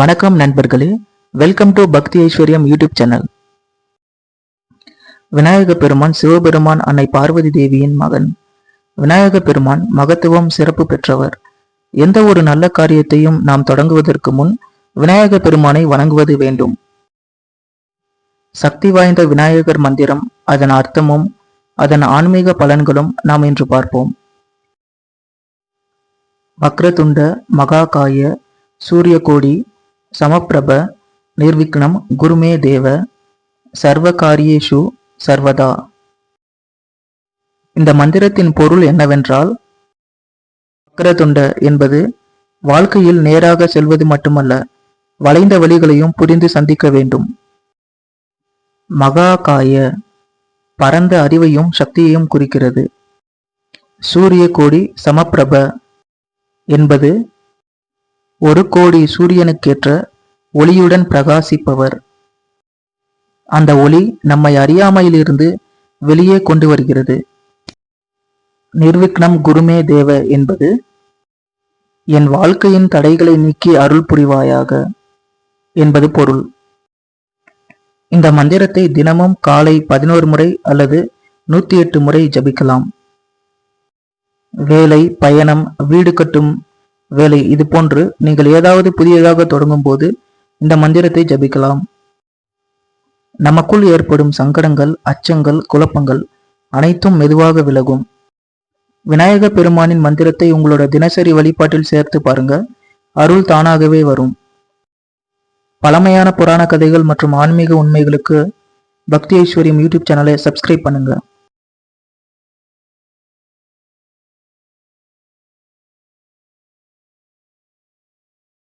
வணக்கம் நண்பர்களே. Welcome to பக்தி ஐஸ்வர்யம் யூடியூப் சேனல் விநாயக பெருமான் சிவபெருமான் அன்னை பார்வதி தேவியின் மகன். விநாயக பெருமான் மகத்துவம் சிறப்பு பெற்றவர். எந்த ஒரு நல்ல காரியத்தையும் நாம் தொடங்குவதற்கு முன் விநாயக பெருமானை வணங்குவது வேண்டும். சக்தி வாய்ந்த விநாயகர் மந்திரம் அதன் அர்த்தமும் அதன் ஆன்மீக பலன்களும் நாம் இன்று பார்ப்போம். வக்ரதுண்ட மகாகாய சூரியகோடி சமப்பிரப நிர்விக்னம் குருமே தேவ சர்வகாரியேஷு சர்வதா. இந்த மந்திரத்தின் பொருள் என்னவென்றால் வக்ரதுண்ட என்பது வாழ்க்கையில் நேராக செல்வது மட்டுமல்ல வளைந்த வழிகளையும் புரிந்து சந்திக்க வேண்டும். மகாகாய பரந்த அறிவையும் சக்தியையும் குறிக்கிறது. சூரிய கோடி சமப்பிரப என்பது ஒரு கோடி சூரியனுக்கேற்ற ஒளியுடன் பிரகாசிப்பவர். அந்த ஒளி நம்மை அறியாமையிலிருந்து வெளியே கொண்டு வருகிறது. நிர்விக்னம் குருமே தேவ என்பது என் வாழ்க்கையின் தடைகளை நீக்கி அருள் புரிவாயாக என்பது பொருள். இந்த மந்திரத்தை தினமும் காலை பதினோரு முறை அல்லது நூத்தி எட்டு முறை ஜபிக்கலாம். வேலை பயணம் வீடு கட்டும் வேலை இது போன்று நீங்கள் ஏதாவது புதியதாக தொடங்கும் போது இந்த மந்திரத்தை ஜபிக்கலாம். நமக்குள் ஏற்படும் சங்கடங்கள் அச்சங்கள் குழப்பங்கள் அனைத்தும் மெதுவாக விலகும். விநாயக பெருமானின் மந்திரத்தை உங்களோட தினசரி வழிபாட்டில் சேர்த்து பாருங்க. அருள் தானாகவே வரும். பழமையான புராண கதைகள் மற்றும் ஆன்மீக உண்மைகளுக்கு பக்தி ஐஸ்வர்யம் யூடியூப் சேனலை சப்ஸ்கிரைப் பண்ணுங்க.